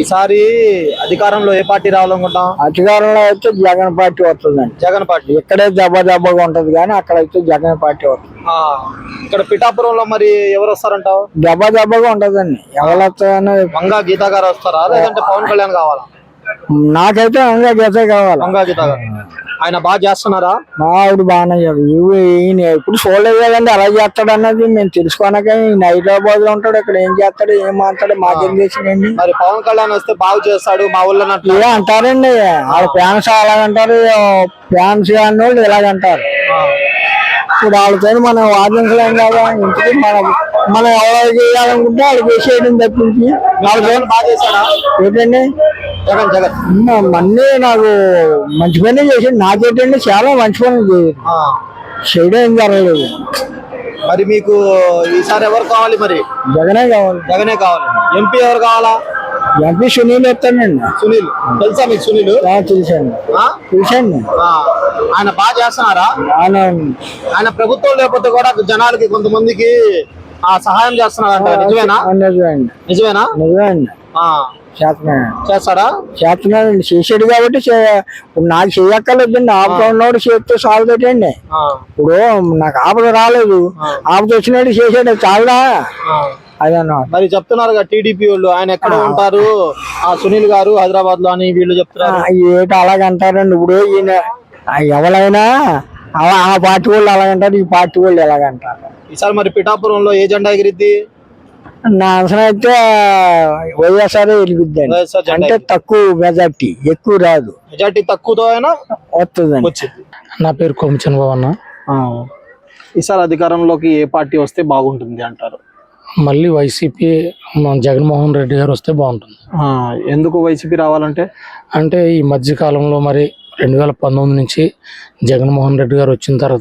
ఈసారి అధికారంలో ఏ పార్టీ రావాలనుకుంటాం అధికారంలో అయితే జగన్ పార్టీ వస్తుందండి. జగన్ పార్టీ. ఇక్కడే దెబ్బ దెబ్బగా ఉంటది కానీ అక్కడైతే జగన్ పార్టీ వస్తుంది. ఇక్కడ పిఠాపురంలో మరి ఎవరు వస్తారంటావు? దెబ్బ దెబ్బగా ఉంటదండి. ఎవరు వస్తారని వంగా గీతా గారు వస్తారా? లేదంటే పవన్ కళ్యాణ్ కావాలా? నాకైతే ఇంకా గీత కావాలి. వంగా గీతా ఆయన బాగా చేస్తున్నారా? మా ఆవిడ బాగానే ఇవి ఈయన ఎప్పుడు చూడలేదు కదండి అలా చేస్తాడు అన్నది మేము తెలుసుకోనక ఈయన హైదరాబాద్లో ఉంటాడు ఇక్కడ ఏం చేస్తాడు ఏం మాట్లాడు మాకేం చేసిందండి మరి పవన్ కళ్యాణ్ వస్తే బాగు చేస్తాడు మా ఊళ్ళో ఏ అంటారండి. వాళ్ళ ఫ్యాన్స్ అలాగంటారు ఫ్యాన్స్ అన్నోళ్ళు ఇలాగంటారు ఇప్పుడు వాళ్ళతో మనం వాదించలేం కదా ఇంటికి మనం మనం ఎవరు చేయాలనుకుంటే వాళ్ళు చేసేయడం తప్పించి. వాళ్ళతో బాగా చేశాడా ఏంటండి? జగన్ జగన్ మన్నీ నాకు మంచి పని చేసి నాకేంటండి చాలా మంచి పని చేయదు ఆ, చేయడం ఏం జరగలేదు. మరి మీకు ఈసారి ఎవరు కావాలి మరి? జగనే కావాలి. జగనే కావాలి. ఎంపీ ఎవరు కావాలా? ఎంపీ సునీల్ ఎత్తానండి సునీల్. తెలుసా మీకు సునీల్? తెలుసండి. ఆ, ఆయన బాగా చేస్తున్నారా? ఆయన ఆయన ప్రభుత్వం లేకపోతే కూడా జనాలకి కొంతమందికి ఆ సహాయం చేస్తున్నారంట. నిజమేనా? నిజమేనా? నిజమండి. ఆ, చేస్తున్నాడు చేస్తాడా చేస్తున్నాడండి చేసాడు కాబట్టి నాకు చేయక్కర్లేదండి. ఆపద ఉన్నవాడు చేస్తే పెట్టండి ఇప్పుడు నాకు ఆపద రాలేదు. ఆపద వచ్చినట్టు చేసాడు చాలుదా. అదన్నమాట మరి చెప్తున్నారు టీడీపీ వాళ్ళు. ఆయన ఎక్కడ ఉంటారు? ఆ సునీల్ గారు హైదరాబాద్లో అని వీళ్ళు చెప్తున్నారు. ఏటి అలాగంటారండి ఇప్పుడు ఈయన ఆ ఎవరైనా అలా ఆ పార్టీ వాళ్ళు అలాగంటారు ఈ పార్టీ వాళ్ళు ఎలాగంటారు ఈసారి మరి పిఠాపురంలో ఏ జెండా ఎగిరిద్ది? నా అంచనా అయితే వైఎస్ఆర్ వెలిగిద్దండి అంటే తక్కువ మెజార్టీ ఎక్కువ రాదు. మెజార్టీ తక్కువతో అయినా వస్తుందండి. వచ్చింది. నా పేరు కొమ్మిచన్ బాబు ఈసారి అధికారంలోకి ఏ పార్టీ వస్తే బాగుంటుంది అంటారు? మళ్ళీ వైసీపీ మన జగన్మోహన్ రెడ్డి గారు వస్తే బాగుంటుంది. ఆ, ఎందుకు వైసీపీ రావాలంటే? అంటే ఈ మధ్య కాలంలో మరి రెండు వేల పంతొమ్మిది నుంచి జగన్మోహన్ రెడ్డి గారు వచ్చిన తర్వాత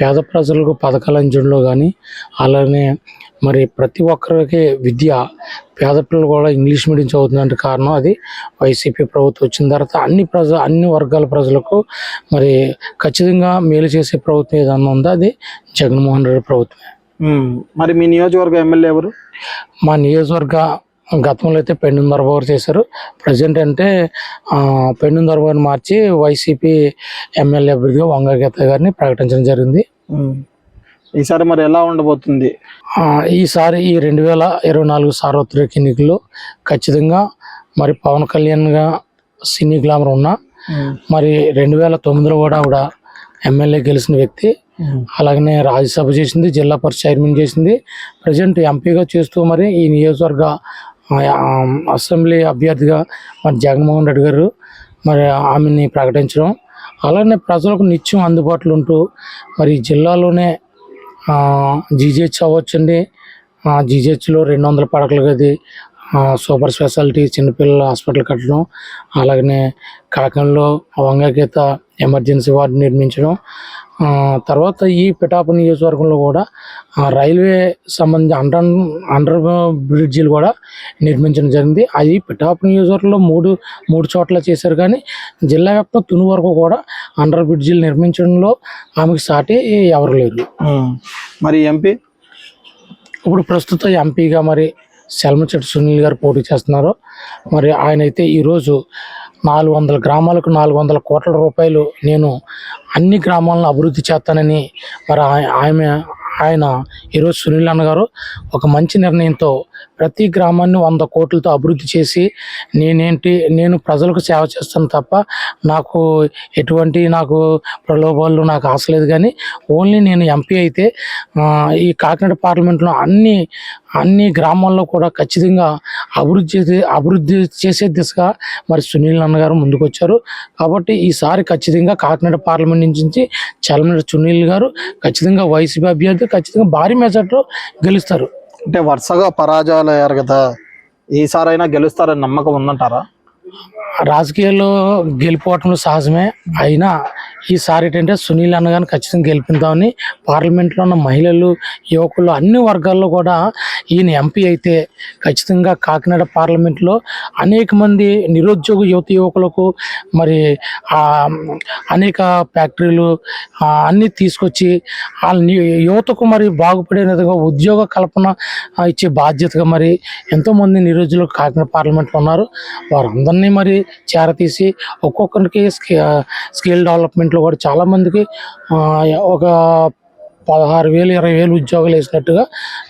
పేద ప్రజలకు పథకాలు అంచడంలో కానీ అలానే మరి ప్రతి ఒక్కరికి విద్య పేద పిల్లలు కూడా ఇంగ్లీష్ మీడియం చదువుతుందంటే కారణం అది. వైసీపీ ప్రభుత్వం వచ్చిన తర్వాత అన్ని ప్రజ అన్ని వర్గాల ప్రజలకు మరి ఖచ్చితంగా మేలు చేసే ప్రభుత్వం ఏదన్నా ఉందో అది? జగన్మోహన్ రెడ్డి ప్రభుత్వమే. మరి మీ నియోజకవర్గ ఎమ్మెల్యే ఎవరు? మా నియోజకవర్గ గతంలో అయితే పెండు దొరబాబు చేశారు. ప్రజెంట్ అంటే పెండు దొరబాబుని మార్చి వైసీపీ ఎమ్మెల్యే అభ్యర్థిగా వంగగీత గారిని ప్రకటించడం జరిగింది. ఈసారి మరి ఎలా ఉండబోతుంది? ఈసారి ఈ రెండు వేల ఇరవై నాలుగు సార్వత్రిక ఎన్నికల్లో ఖచ్చితంగా మరి పవన్ కళ్యాణ్గా సినీ గ్లామర్ ఉన్న మరి రెండు వేల తొమ్మిదిలో కూడా ఆవిడ ఎమ్మెల్యే గెలిచిన వ్యక్తి అలాగనే రాజ్యసభ చేసింది జిల్లా పరిషత్ చైర్మన్ చేసింది. ప్రజెంట్ ఎంపీగా చేస్తూ మరి ఈ నియోజకవర్గ అసెంబ్లీ అభ్యర్థిగా మరి జగన్మోహన్ రెడ్డి గారు మరి ఆమెని ప్రకటించడం అలానే ప్రజలకు నిత్యం అందుబాటులో ఉంటూ మరి ఈ జిల్లాలోనే జీజీహెచ్ అవ్వచ్చండి జీజీహెచ్లో రెండు వందల పడకల గది సూపర్ స్పెషాలిటీ చిన్నపిల్లల హాస్పిటల్ కట్టడం అలాగనే కాకంలో వంగగీత ఎమర్జెన్సీ వార్డు నిర్మించడం తర్వాత ఈ పిఠాపు నియోజకవర్గంలో కూడా రైల్వే సంబంధించి అండర్ అండర్ బ్రిడ్జిలు కూడా నిర్మించడం జరిగింది. అది పిఠాపు నియోజకవర్గంలో మూడు మూడు చోట్ల చేశారు. కానీ జిల్లా వ్యాప్తంగా తుని వరకు కూడా అండర్ బ్రిడ్జిలు నిర్మించడంలో ఆమెకు సాటి ఎవరు లేరు. మరి ఎంపీ? ఇప్పుడు ప్రస్తుతం ఎంపీగా మరి సెల్మచెట్టి సునీల్ గారు పోటీ చేస్తున్నారు. మరి ఆయన అయితే ఈరోజు నాలుగు వందల గ్రామాలకు నాలుగు వందల కోట్ల రూపాయలు నేను అన్ని గ్రామాలను అభివృద్ధి చేస్తానని మరి ఆమె ఆయన ఈరోజు సునీల్ అన్న గారు ఒక మంచి నిర్ణయంతో ప్రతి గ్రామాన్ని వంద కోట్లతో అభివృద్ధి చేసి నేనేంటి నేను ప్రజలకు సేవ చేస్తాను తప్ప నాకు ఎటువంటి నాకు ప్రలోభాలు నాకు ఆశ లేదు. కానీ ఓన్లీ నేను ఎంపీ అయితే ఈ కాకినాడ పార్లమెంట్లో అన్ని అన్ని గ్రామాల్లో కూడా ఖచ్చితంగా అభివృద్ధి చేసే అభివృద్ధి చేసే దిశగా మరి సునీల్ అన్నగారు గారు కాబట్టి ఈసారి ఖచ్చితంగా కాకినాడ పార్లమెంట్ నుంచి చలమనేని సునీల్ గారు ఖచ్చితంగా వైసీపీ అభ్యర్థి ఖచ్చితంగా భారీ మెజార్టీలో గెలుస్తారు. అంటే వరుసగా పరాజయాలు అయ్యారు కదా ఈసారైనా గెలుస్తారని నమ్మకం ఉందంటారా? రాజకీయాల్లో గెలిపోవటంలో సహజమే. అయినా ఈసారి ఏంటంటే సునీల్ అన్న గారిని ఖచ్చితంగా గెలిపిద్దామని పార్లమెంట్లో ఉన్న మహిళలు యువకులు అన్ని వర్గాల్లో కూడా ఈయన ఎంపీ అయితే ఖచ్చితంగా కాకినాడ పార్లమెంట్లో అనేక మంది నిరుద్యోగ యువత యువకులకు మరి అనేక ఫ్యాక్టరీలు అన్నీ తీసుకొచ్చి వాళ్ళ యువతకు మరి బాగుపడే విధంగా ఉద్యోగ కల్పన ఇచ్చే బాధ్యతగా మరి ఎంతోమంది నిరుద్యోగులు కాకినాడ పార్లమెంట్లో ఉన్నారు. వారందరినీ మరి చేరతీసి ఒక్కొక్కరికి స్కిల్ డెవలప్మెంట్ దీంట్లో కూడా చాలామందికి ఒక పదహారు వేలు ఇరవై వేలు ఉద్యోగాలు వేసినట్టుగా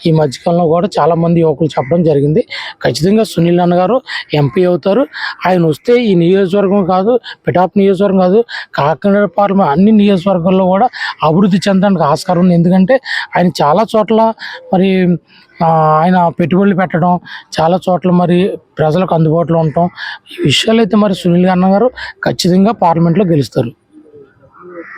ఈ మధ్యకాలంలో కూడా చాలామంది యువకులు చెప్పడం జరిగింది. ఖచ్చితంగా సునీల్ అన్న గారు ఎంపీ అవుతారు. ఆయన వస్తే ఈ నియోజకవర్గం కాదు పిటాప్ నియోజకవర్గం కాదు కాకినాడ పార్లమెంట్ అన్ని నియోజకవర్గాల్లో కూడా అభివృద్ధి చెందడానికి ఆస్కారం ఉంది. ఎందుకంటే ఆయన చాలా చోట్ల మరి ఆయన పెట్టుబడులు పెట్టడం చాలా చోట్ల మరి ప్రజలకు అందుబాటులో ఉండటం ఈ విషయాలు అయితే మరి సునీల్ అన్న గారు ఖచ్చితంగా పార్లమెంట్లో గెలుస్తారు.